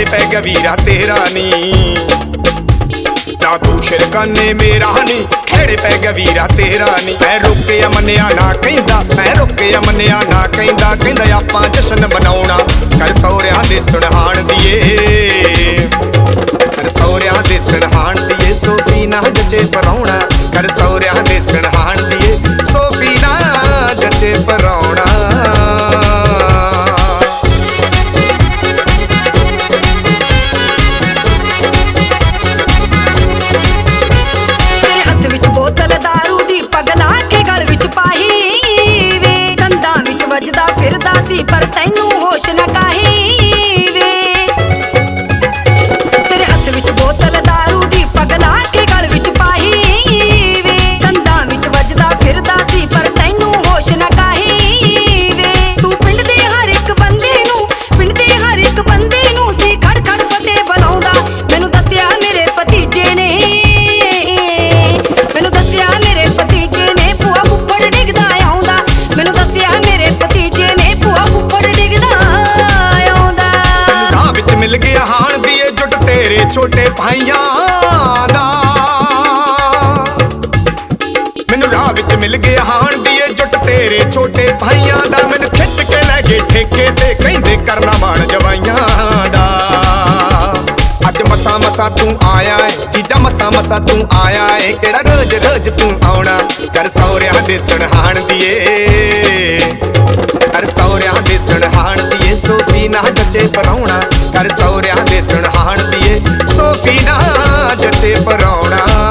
ਸਿਰ ਪੈ ਗਿਆ ਵੀਰਾ ਤੇਰਾ ਨੀ। ਦਾ ਤੂੰ ਸ਼ਰਕਾਨੇ ਮੇਰਾ ਨੀ। ਖੇੜੇ ਪੈ ਗਿਆ ਵੀਰਾ ਤੇਰਾ ਨੀ। ਮੈਂ ਰੁਕਿਆ ਮੰਨਿਆ ਨਾ ਕਹਿੰਦਾ, ਮੈਂ ਰੁਕਿਆ ਮੰਨਿਆ ਨਾ ਕਹਿੰਦਾ। ਕਹਿੰਦਾ ਆਪਾਂ ਜਸ਼ਨ ਬਣਾਉਣਾ ਕਰ ਸੌਰਿਆਂ ਦੇ ਸੁਣਹਾਣ ਦੀਏ। ਕਰ ਸੌਰਿਆਂ ਦੇ ਸੁਣਹਾਣ ਦੀਏ ਸੋਫੀ ਨਾ ਜੱਜੇ ਪਰਾਉਣਾ ਕਰ ਸੌਰਿਆਂ ਪਾਸਾ ਤੂੰ ਆਇਆ ਏ, ਕਿਹੜਾ ਰੋਜ ਰੋਜ ਤੂੰ ਆਉਣਾ? ਕਰ ਸੌਰਿਆਂ ਦੇ ਸੁਣਹਾਣ ਦੀਏ। ਕਰ ਸੌਰਿਆਂ ਦੇ ਸੁਣਹਾਣ ਦੀਏ, ਸੋਫੀ ਨਾ ਜੱਚੇ ਪਰੌਣਾ। ਕਰ ਸੌਰਿਆਂ ਦੇ ਸੁਣਹਾਣ ਦੀਏ, ਸੋਫੀ ਨਾ ਜੱਚੇ ਪਰੌਣਾ।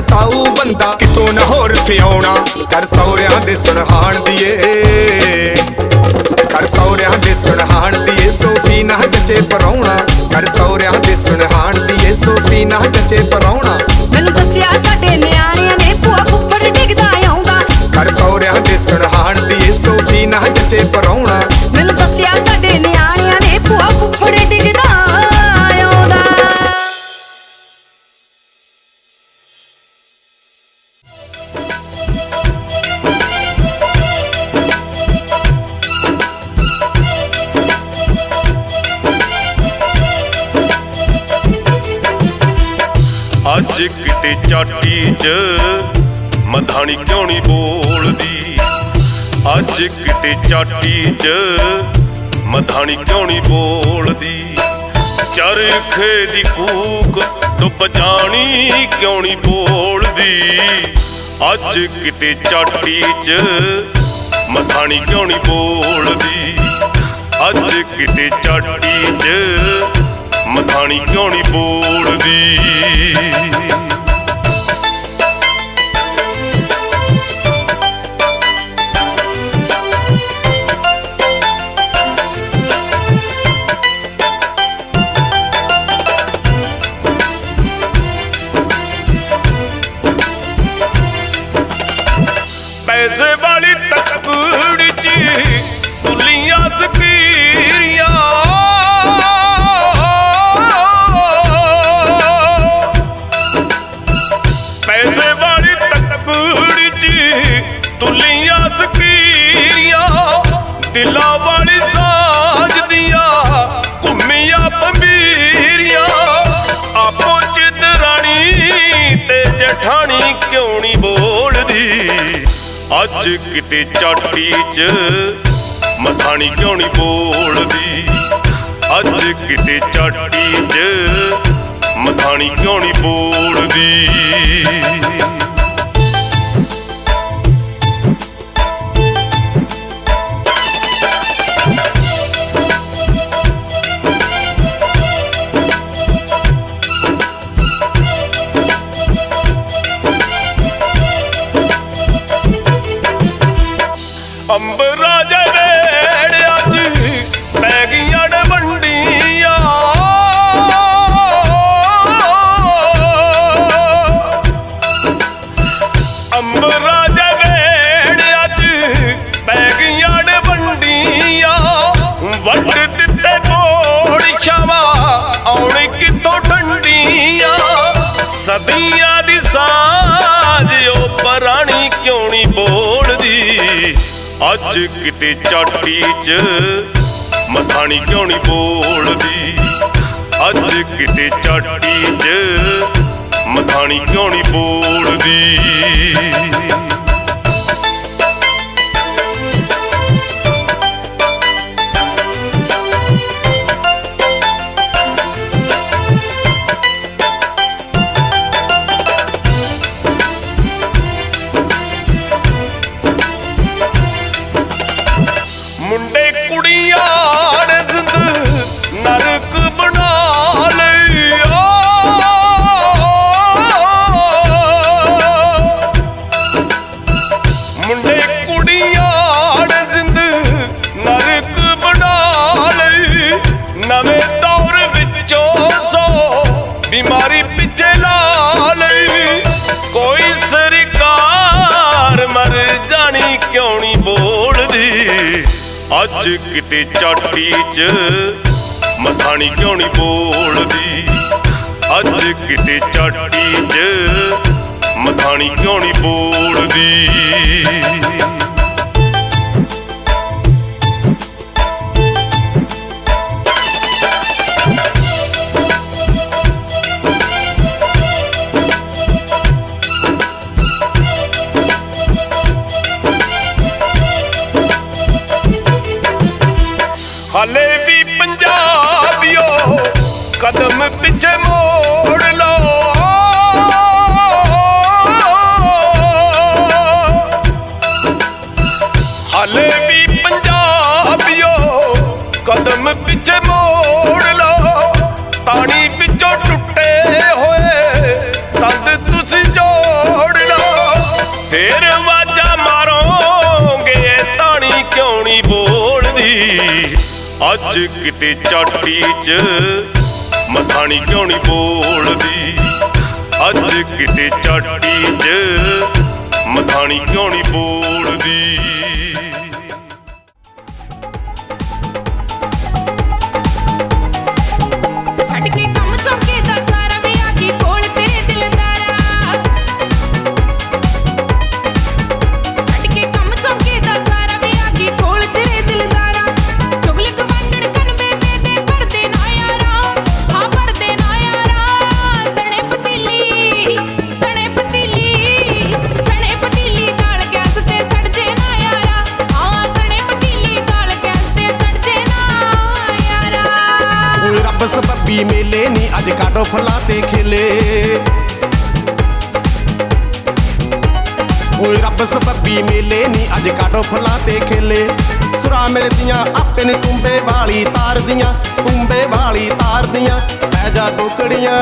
ਸਾਊ ਬੰਦਾ ਕਿਤੋਂ ਨਾ ਹੋਰ ਫਿਆਉਣਾ ਕਰ ਸੌਰਿਆਂ ਦੇ ਸੁਣਾ ਮੇਖੇ ਦੀ ਕੂਕ ਤੋਂ ਬਚਾਣੀ ਕਿਉਂ ਨਹੀਂ ਬੋਲਦੀ? ਅੱਜ ਕਿਤੇ ਚਾਟੀ 'ਚ ਮਥਾਣੀ ਕਿਉਂ ਨਹੀਂ ਬੋਲਦੀ? ਅੱਜ ਕਿਤੇ ਚਾਟੀ 'ਚ ਮਥਾਣੀ ਕਿਉਂ ਨਹੀਂ ਬੋਲਦੀ? ਅੱਜ ਕਿਤੇ ਚਾਟੀ 'ਚ ਮਧਾਣੀ ਕਿਉਂ ਨਹੀਂ ਬੋਲਦੀ। ਅੱਜ ਕਿਤੇ ਚਾਟੀ 'ਚ ਮਧਾਣੀ ਕਿਉਂ ਨਹੀਂ ਬੋਲਦੀ। ਅੰਬਰਾਂ ਦੇ ਵੇੜ ਅੱਜ ਪੈ ਗਈਆਂ ਨੇ ਮੰਡੀਆਂ। ਅੰਬਰਾਂ ਦੇ ਵੇੜ ਅੱਜ ਪੈ ਗਈਆਂ ਨੇ ਮੰਡੀਆਂ। ਵੱਟ ਦਿੱਤੇ ਕੋੜ ਛਾਵਾਂ, ਆਉਣ ਕਿੱਥੋਂ ਠੰਡੀਆਂ। ਸਦੀਆਂ ਦੀ ਸਾਜ ਉਹ ਪਰਾਣੀ ਕਿਉਂ ਨਹੀਂ ਅੱਜ ਕਿਤੇ ਚਾਟੀ 'ਚ ਮਧਾਣੀ ਕਿਉਂ ਨਹੀਂ ਬੋਲਦੀ। ਅੱਜ ਕਿਤੇ ਚਾਟੀ 'ਚ ਮਧਾਣੀ ਕਿਉਂ ਨਹੀਂ ਬੋਲਦੀ। ਅੱਜ ਕਿਤੇ ਚਾਟੀ 'ਚ ਮਧਾਣੀ ਕਿਉਂ ਨਹੀਂ ਬੋਲਦੀ। ਅੱਜ ਕਿਤੇ ਚਾਟੀ 'ਚ ਮਧਾਣੀ ਕਿਉਂ ਨਹੀਂ ਬੋਲਦੀ। ਕਦਮ ਪਿੱਛੇ ਮੋੜ ਲਓ। ਤਾਣੀ ਵਿੱਚੋਂ ਟੁੱਟੇ ਹੋਏ, ਤੰਦ ਤੁਸੀਂ ਜੋੜ ਲਓ। ਫੇਰ ਆਵਾਜ਼ਾਂ ਮਾਰੋਗੇ ਤਾਣੀ ਕਿਉਂ ਨਹੀਂ ਬੋਲਦੀ? ਅੱਜ ਕਿਤੇ ਚਾਟੀ 'ਚ ਮਥਾਣੀ ਕਿਉਂ ਨਹੀਂ ਬੋਲਦੀ? ਅੱਜ ਕਿਤੇ ਚਾਟੀ 'ਚ ਮਥਾਣੀ ਕਿਉਂ ਨਹੀਂ ਬੋਲਦੀ? ਅੱਜ ਕਾਟੋ ਫੁੱਲਾਂ ਓਏ ਰੱਬ ਸਬੱਬੀ ਮੇਲੇ ਨੀ ਅੱਜ ਕਾਟੋ ਫਲਾਤੇ ਖੇਲੇ। ਸੁਰਾ ਮਿਲਦੀਆਂ, ਆਪੇ ਨੇ ਤੁੰਬੇ ਵਾਲੀ ਤਾਰਦੀਆਂ, ਤੁੰਬੇ ਵਾਲੀ ਤਾਰਦੀਆਂ। ਬਹਿ ਜਾ ਦੋਕੜੀਆਂ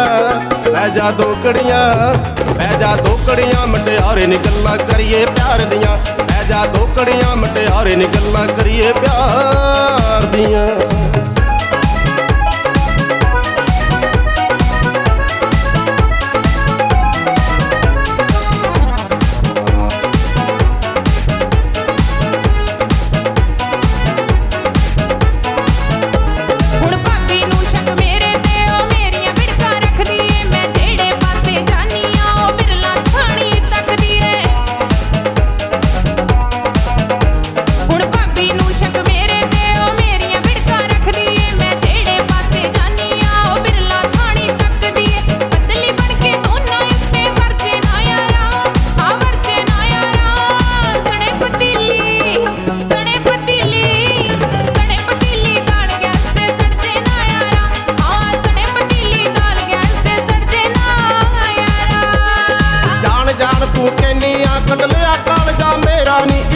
ਬਹਿ ਜਾ ਦੋਕੜੀਆਂ ਬਹਿ ਜਾ ਦੋਕੜੀਆਂ ਮਟਿਆਰੇ ਨੀ ਗੱਲਾਂ ਕਰੀਏ ਪਿਆਰ ਦੀਆਂ। ਬਹਿ ਜਾ ਦੋਕੜੀਆਂ ਮਟਿਆਰੇ ਨੀ ਗੱਲਾਂ ਕਰੀਏ ਪਿਆਰ ਦੀਆਂ।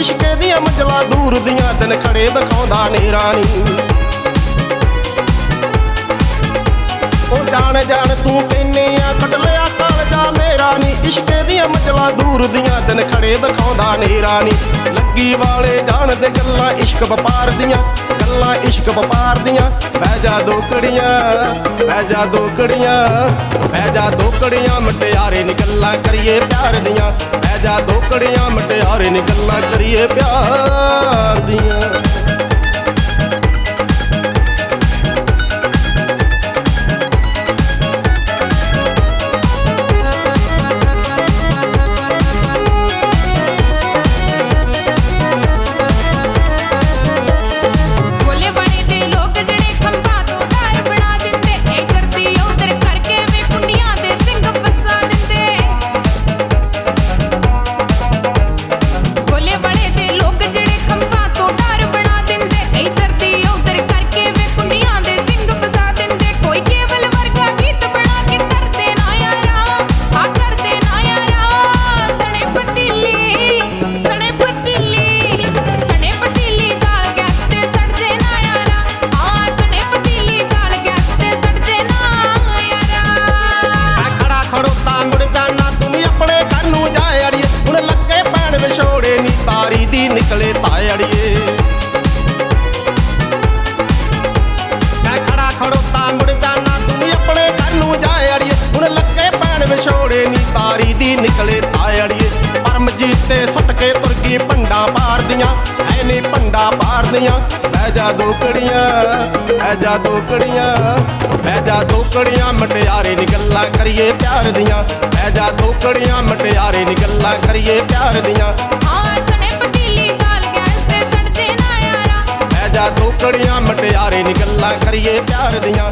ਇਸ਼ਕੇ ਦੀਆਂ ਮੰਜ਼ਲਾਂ ਦੂਰ ਦੀਆਂ ਦਿਨ ਖੜੇ ਵਿਖਾਉਂਦਾ ਨੇਰਾਨੀ ਉਹ ਜਾਣ ਜਾਣ ਤੂੰ ਕਹਿੰਨੇ ਆ ਕੱਢ ਲਿਆ ਕਾਲਜਾ ਮੇਰਾ ਨੀ। ਇਸ਼ਕੇ ਦੀਆਂ ਮੰਜ਼ਲਾਂ ਦੂਰ ਦੀਆਂ ਦਿਨ ਖੜੇ ਵਿਖਾਉਂਦਾ ਨੇਰਾਨੀ ਲੱਗੀ ਵਾਲੇ ਜਾਣ ਤੇ ਗੱਲਾਂ ਇਸ਼ਕ ਵਪਾਰ ਦੀਆਂ, ਗੱਲਾਂ ਇਸ਼ਕ ਵਪਾਰ ਦੀਆਂ। ਬਹਿ ਜਾ ਦੋ ਕੜੀਆਂ ਬਹਿ ਜਾ ਦੋ ਕੜੀਆਂ ਬਹਿ ਜਾ ਦੋ ਕੜੀਆਂ ਮਟਿਆਰੇ ਨਿਕੱਲਾ ਕਰੀਏ ਪਿਆਰ ਦੀਆਂ। ਜਾ ਦੋਕੜੀਆਂ ਮਟਿਆਰੇ ਨਿਕਲਣਾ ਕਰੀਏ ਪਿਆਰ ਦੀਆਂ। ਦੀਆਂ ਲੈ ਜਾ ਦੋਕੜੀਆਂ ਲੈ ਜਾ ਦੋਕੜੀਆਂ ਲੈ ਜਾ ਦੋਕੜੀਆਂ ਮਟਿਆਰੇ ਦੀ ਗੱਲਾਂ ਕਰੀਏ ਪਿਆਰ ਦੀਆਂ। ਲੈ ਜਾ ਦੋਕੜੀਆਂ ਮਟਿਆਰੇ ਦੀ ਗੱਲਾਂ ਕਰੀਏ ਪਿਆਰ ਦੀਆਂ। ਜਾ ਦੋਕੜੀਆਂ ਮਟਿਆਰੇ ਨੀ ਗੱਲਾਂ ਕਰੀਏ ਪਿਆਰ ਦੀਆਂ।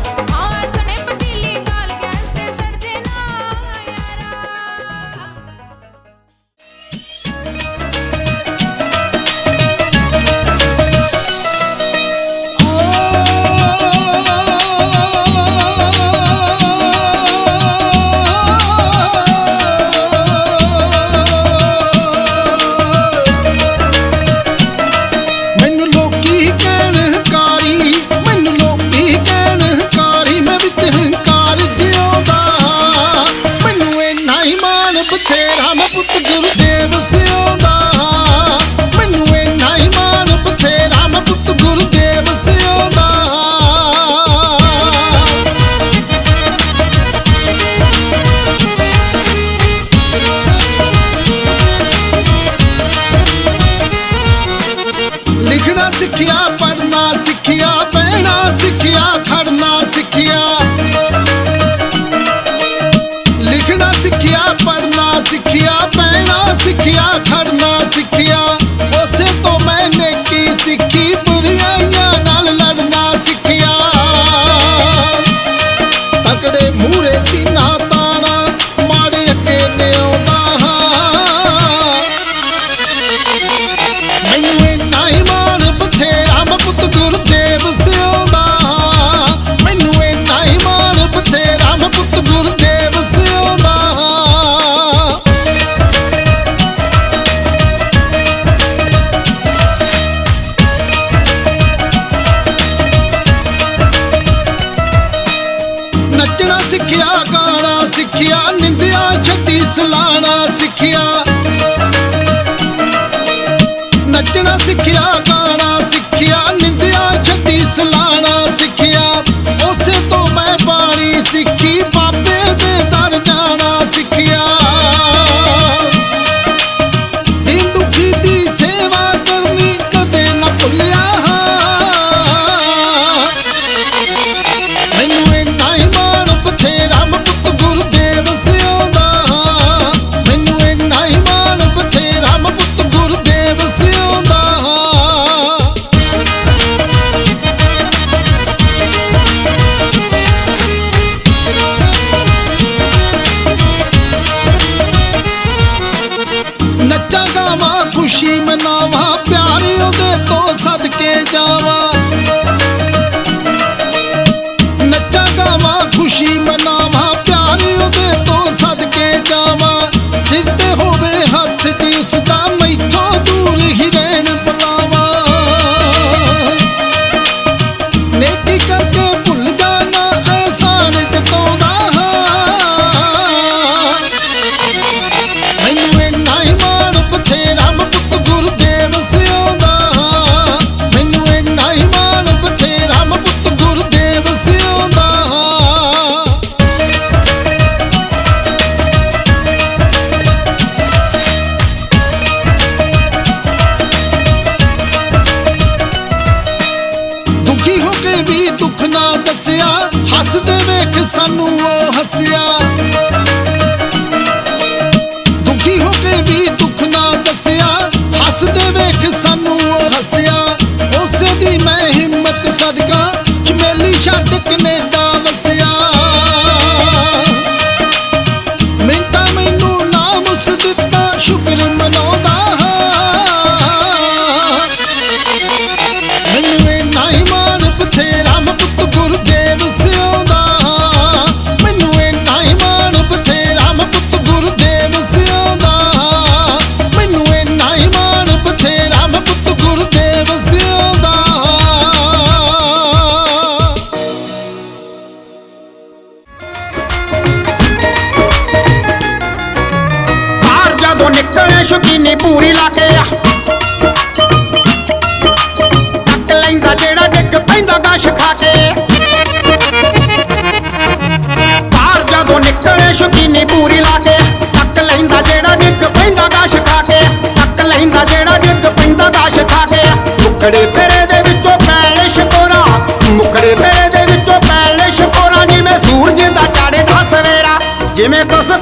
ਸਿੱਖਿਆ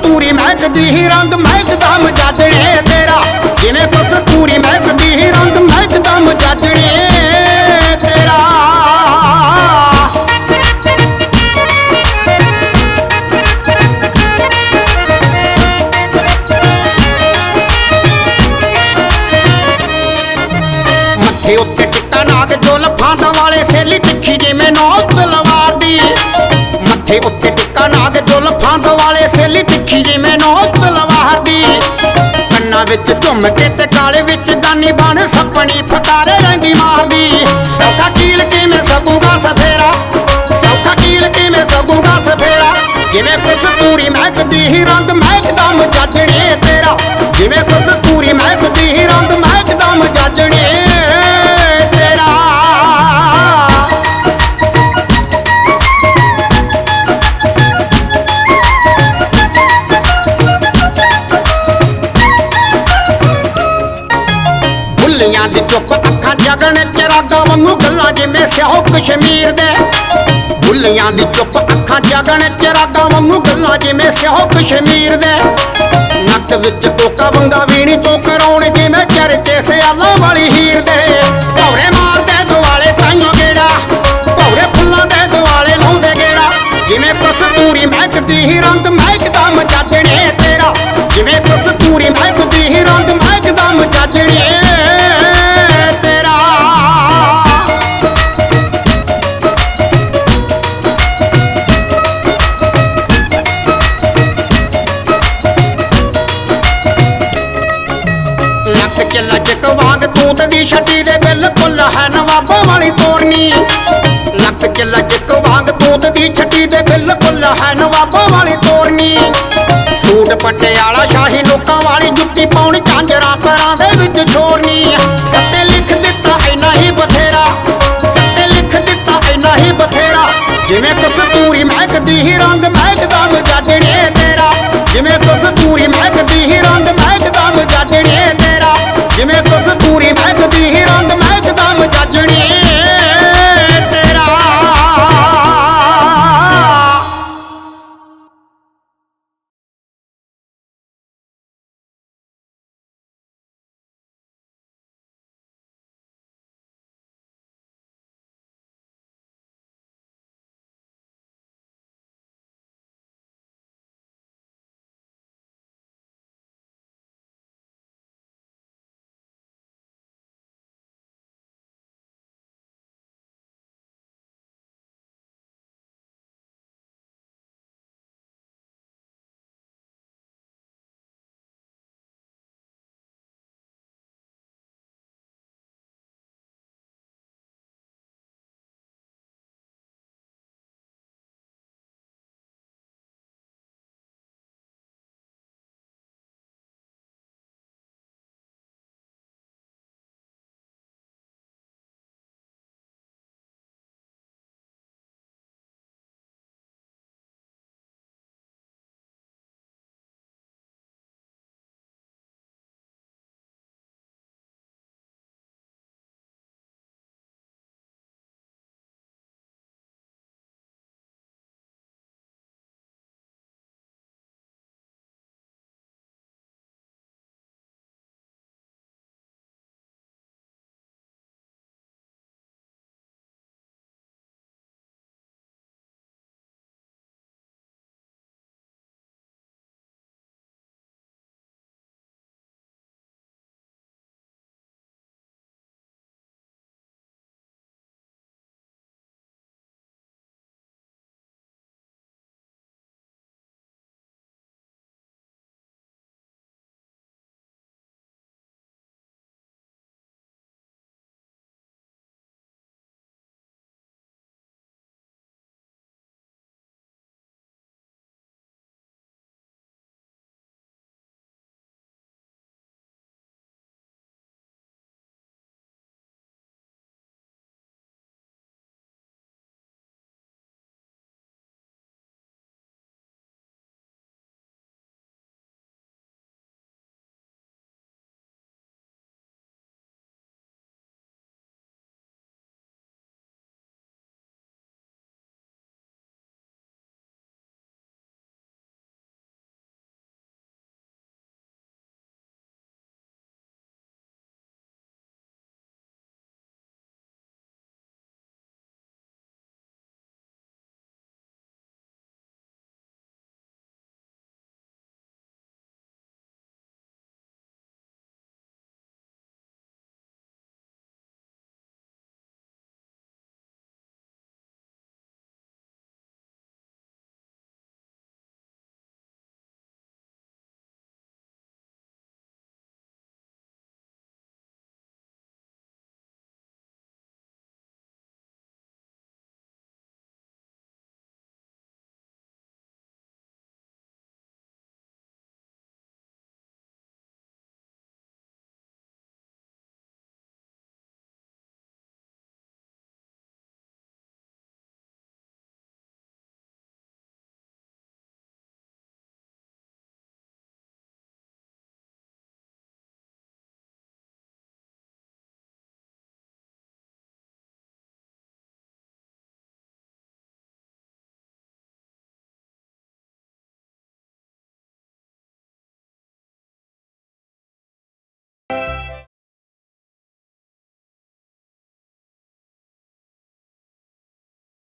ਜਿਵੇਂ ਕਸਤੂਰੀ ਮਹਿਕਦੀ ਹੀ ਰੰਗ ਮਹਿਕਦਾ ਮਜਾਜਣੇ ਵਿੱਚ ਝੁੰਮ ਕੇ ਤੇ ਕਾਲੇ ਵਿੱਚ ਗਾਨੀ ਬਣ ਸੱਪਣੀ ਫਕਾਰੇ ਰਹਿੰਦੀ ਮਾਰਦੀ। ਸੌਖਾ ਕੀਲ ਕਿਵੇਂ ਸਬੂਗਾ ਸਫੇਰਾ? ਸੌਖਾ ਕੀਲ ਕਿਵੇਂ ਸਬੂਗਾ ਸਫੇਰਾ? ਜਿਵੇਂ ਕਸਤੂਰੀ ਮਹਿਕਦੀ ਹੀ ਰੰਗ ਮਹਿਕਦਾ ਮਜਾਜਣੇ ਤੇਰਾ। ਜਿਵੇਂ ਕਸਤੂਰੀ ਮਹਿਕਦੀ ਹੀ ਰੰਗ ਵਾਂਗੂ ਗੱਲਾਂ ਜਿਵੇਂ ਸਿਆਹੋ ਕਸ਼ਮੀਰ ਦੇ। ਬੁੱਲੀਆਂ ਦੀ ਚੁੱਪ ਅੱਖਾਂ ਜਗਣ ਚਰਾਗਾ ਵਾਂਗੂ ਗੱਲਾਂ ਜਿਵੇਂ ਸਿਆਹੋ ਕਸ਼ਮੀਰ ਦੇ। ਨੱਕ ਵਿੱਚ ਟੋਕਾ ਵੰਗਾ ਵੀਣੀ ਤੋਂ ਕਰਾਉਣ ਜਿਵੇਂ ਚਰਚੇ ਸਿਆਲਾਂ ਵਾਲੀ ਹੀਰ ਦੇ। ਭੌਰੇ ਮਾਰਦੇ ਦੁਆਲੇ ਤਾਈਓ ਗੇੜਾ, ਭੌਰੇ ਫੁੱਲਾਂ ਦੇ ਦੁਆਲੇ ਲਾਉਂਦੇ ਗੇੜਾ। ਜਿਵੇਂ ਕਸਤੂਰੀ ਮਹਿਕਦੀ ਹੀ ਰੰਗ ਮਹਿਕਦਾ ਮਜਾਜਣੇ ਤੇਰਾ, ਜਿਵੇਂ ਕਸਤੂਰੀ ਮਹਿਕਦੀ ਪੁੱਲ ਹੈ ਨਵਾਬਾਂ ਵਾਲੀ ਤੋਰਨੀ। ਲੱਕ ਕਿੱਲਾ ਚਿੱਕ ਵਾਂਗ ਤੂਤ ਦੀ ਛੱਟੀ ਦੇ ਬਿਲਕੁਲ ਹੈ ਨਵਾਬਾਂ ਵਾਲੀ ਤੋਰਨੀ। ਸੂਟ ਪਟਿਆਲਾ ਸ਼ਾਹੀ ਲੋਕਾਂ ਵਾਲੀ ਜੁੱਤੀ ਪਾਉਣ ਕਾਂਜਰਾ ਪਰਾਂ ਦੇ ਵਿੱਚ ਛੋਰਨੀ। ਸੱਤੇ ਲਿਖ ਦਿੱਤਾ ਐਨਾ ਹੀ ਬਥੇਰਾ। ਸੱਤੇ ਲਿਖ ਦਿੱਤਾ ਐਨਾ ਹੀ ਬਥੇਰਾ। ਜਿਵੇਂ ਕਸਤੂਰੀ ਮਹਿਕਦੀ ਹੀ ਰੰਗ ਮਹਿਕਦਾ ਮਜੱਡ